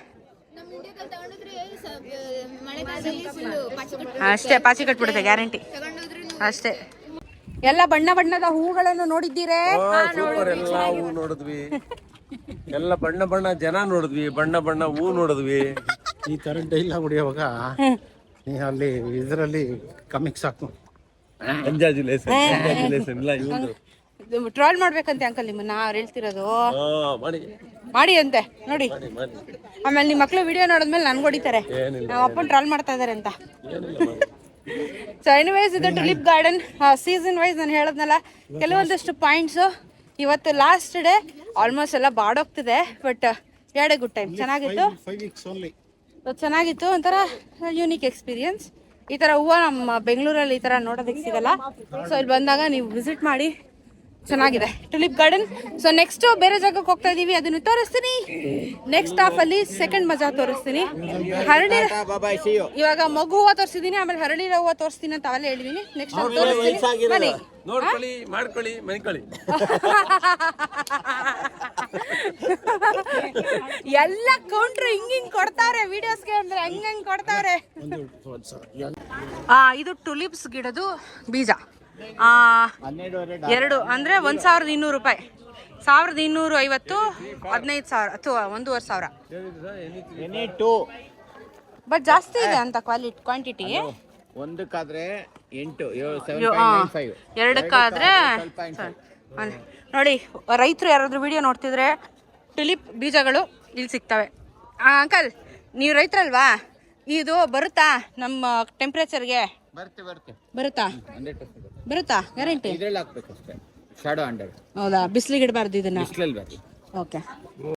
[SPEAKER 1] ಅಷ್ಟೇ ಪಾಚಿ ಕಟ್ಬಿಡುತ್ತೆ ಗ್ಯಾರಂಟಿ ಅಷ್ಟೇ. ಎಲ್ಲ ಬಣ್ಣ ಬಣ್ಣದ ಹೂಗಳನ್ನು ನೋಡಿದ್ದೀರೇ?
[SPEAKER 4] ಎಲ್ಲ ಹೂ ನೋಡಿದ್ವಿ. ಎಲ್ಲ ಬಣ್ಣ ಬಣ್ಣ ಜನ ನೋಡಿದ್ವಿ ಬಣ್ಣ ಬಣ್ಣ ಹೂ ನೋಡಿದ್ವಿ.
[SPEAKER 2] ಈ ತರ ಇಲ್ಲ ಹೊಡಿಯೋವಾಗ ನೀ ಅಲ್ಲಿ ಇದರಲ್ಲಿ ಕಮಿಕ್ಸ್ ಹಾಕು.
[SPEAKER 1] ಟ್ರಾಲ್ ಮಾಡ್ಬೇಕಂತೆ ಅಂಕಲ್ ನಿಮ್ಮನ್ನ ಅವ್ರು ಹೇಳ್ತಿರೋದು.
[SPEAKER 4] ಮಾಡಿ.
[SPEAKER 1] ಮಾಡಿ ಅಂತೆ ನೋಡಿ.
[SPEAKER 4] ಮಾಡಿ ಮಾಡಿ.
[SPEAKER 1] ಆಮೇಲೆ ನಿಮ್ಮ ಮಕ್ಳು ವಿಡಿಯೋ ನೋಡಿದ್ಮೇಲೆ ನನ್ಗೆ ಹೊಡಿತಾರೆ.
[SPEAKER 4] ಏನಿಲ್ಲ.
[SPEAKER 1] ನಮ್ಮ ಅಪ್ಪನ ಟ್ರಾಲ್ ಮಾಡ್ತಾ ಇದಾರೆ ಅಂತ. ಸೊ ಎನಿವೇಸ್ [laughs] ಇದು ಟುಲಿಪ್ ಗಾರ್ಡನ್ ಸೀಸನ್ ವೈಸ್ ನಾನು ಹೇಳದ್ನಲ್ಲ ಕೆಲವೊಂದಷ್ಟು ಪಾಯಿಂಟ್ಸು ಇವತ್ತು ಲಾಸ್ಟ್ ಡೇ ಆಲ್ಮೋಸ್ಟ್ ಎಲ್ಲ ಬಾಡೋಗ್ತಿದೆ ಬಟ್ ಎರಡೇ ಗುಡ್ ಟೈಮ್ ಚೆನ್ನಾಗಿತ್ತು?
[SPEAKER 2] ಫೈವ್ ವೀಕ್ಸ್ ಓನ್ಲಿ
[SPEAKER 1] So, ಚೆನ್ನಾಗಿತ್ತು ಒಂಥರ ಯೂನಿಕ್ ಎಕ್ಸ್ಪೀರಿಯನ್ಸ್ ಈ ಥರ ಹೂವು ನಮ್ಮ ಬೆಂಗಳೂರಲ್ಲಿ ಈ ಥರ ನೋಡೋದಕ್ಕೆ ಸಿಗಲ್ಲ. ಸೊ ಇಲ್ಲಿ ಬಂದಾಗ ನೀವು ವಿಸಿಟ್ ಮಾಡಿ. ಚೆನ್ನಾಗಿದೆ. ಟುಲಿಪ್ ಗಾರ್ಡನ್ ಸೊ ನೆಕ್ಸ್ಟ್ ಬೇರೆ ಜಾಗಕ್ಕೆ ಹೋಗ್ತಾ ಇದೀವಿ. ಅದನ್ನು ತೋರಿಸ್ತೀನಿ. ನೆಕ್ಸ್ಟ್ ಹಾಫ್ ಅಲ್ಲಿ ಸೆಕೆಂಡ್ ಮಜಾ ತೋರಿಸ್ತೀನಿ. ಹರಳಿ ಇವಾಗ ಮಗು ಹೂವು ತೋರಿಸಿದೀನಿ ಆಮೇಲೆ ಹರಳಿ ಹೂವ ತೋರಿಸ್ತೀನಿ ಅಂತ ಅವೆಲ್ಲ ಹೇಳಿದೀನಿ ನೆಕ್ಸ್ಟ್ ತೋರಿಸ್ತೀನಿ. ಬನ್ನಿ
[SPEAKER 4] ನೋಡ್ಕೊಳ್ಳಿ ಮಾಡ್ಕೊಳ್ಳಿ ಮನಿಕೊಳ್ಳಿ [laughs]
[SPEAKER 1] ಎಲ್ಲ ಕೌಂಟ್ರು ಹಿಂಗ್ ಹಿಂಗ್ ಕೊಡ್ತಾರೆ ವಿಡಿಯೋಸ್ಗೆ ಅಂದ್ರೆ ಹಂಗ್ ಕೊಡ್ತಾರೆ. ಕೊಡ್ತಾವ್ರೆ ಆ ಇದು ಟುಲಿಪ್ಸ್ ಗಿಡದು ಬೀಜ. ಎರಡು ಅಂದ್ರೆ ಒಂದ್ ಸಾವಿರದ ಇನ್ನೂರು ರೂಪಾಯಿ. ಸಾವಿರದ ಇನ್ನೂರು ಐವತ್ತು ಹದಿನೈದು ಸಾವಿರ ಅಥವಾ ಒಂದೂವರೆ ಸಾವಿರ. ಬಟ್ ಜಾಸ್ತಿ ಇದೆ ಅಂತ ಕ್ವಾಲಿಟಿ ಕ್ವಾಂಟಿಟಿ
[SPEAKER 7] ಒಂದಕ್ಕಾದ್ರೆ ಎಂಟು
[SPEAKER 1] ಎರಡಕ್ಕಾದ್ರೆ ನೋಡಿ ರೈತರು ಯಾರಾದ್ರೂ ವಿಡಿಯೋ ನೋಡ್ತಿದ್ರೆ ಟುಲಿಪ್ ಬೀಜಗಳು ಇಲ್ಲಿ ಸಿಗ್ತವೆ. ಅಂಕಲ್ ನೀವು ರೈತರಲ್ವಾ? ಇದು ಬರುತ್ತಾ ನಮ್ಮ ಟೆಂಪ್ರೇಚರ್ಗೆ
[SPEAKER 7] ಬರುತ್ತೆ?
[SPEAKER 1] ಬರುತ್ತೆ? ಗ್ಯಾರಂಟಿ
[SPEAKER 7] ಇದ್ರಲ್ಲಿ ಹಾಕ್ಬೇಕಷ್ಟೇ ಶಾಡೋ ಹಂಡ್ರೆಡ್
[SPEAKER 1] ಹೌದಾ? ಬಿಸಿಲಿಗೆ ಇಡಬಾರ್ದು ಇದನ್ನ?
[SPEAKER 7] ಬಿಸ್ಲಲ್ಲಿ ಬರಲಿ
[SPEAKER 1] ಓಕೆ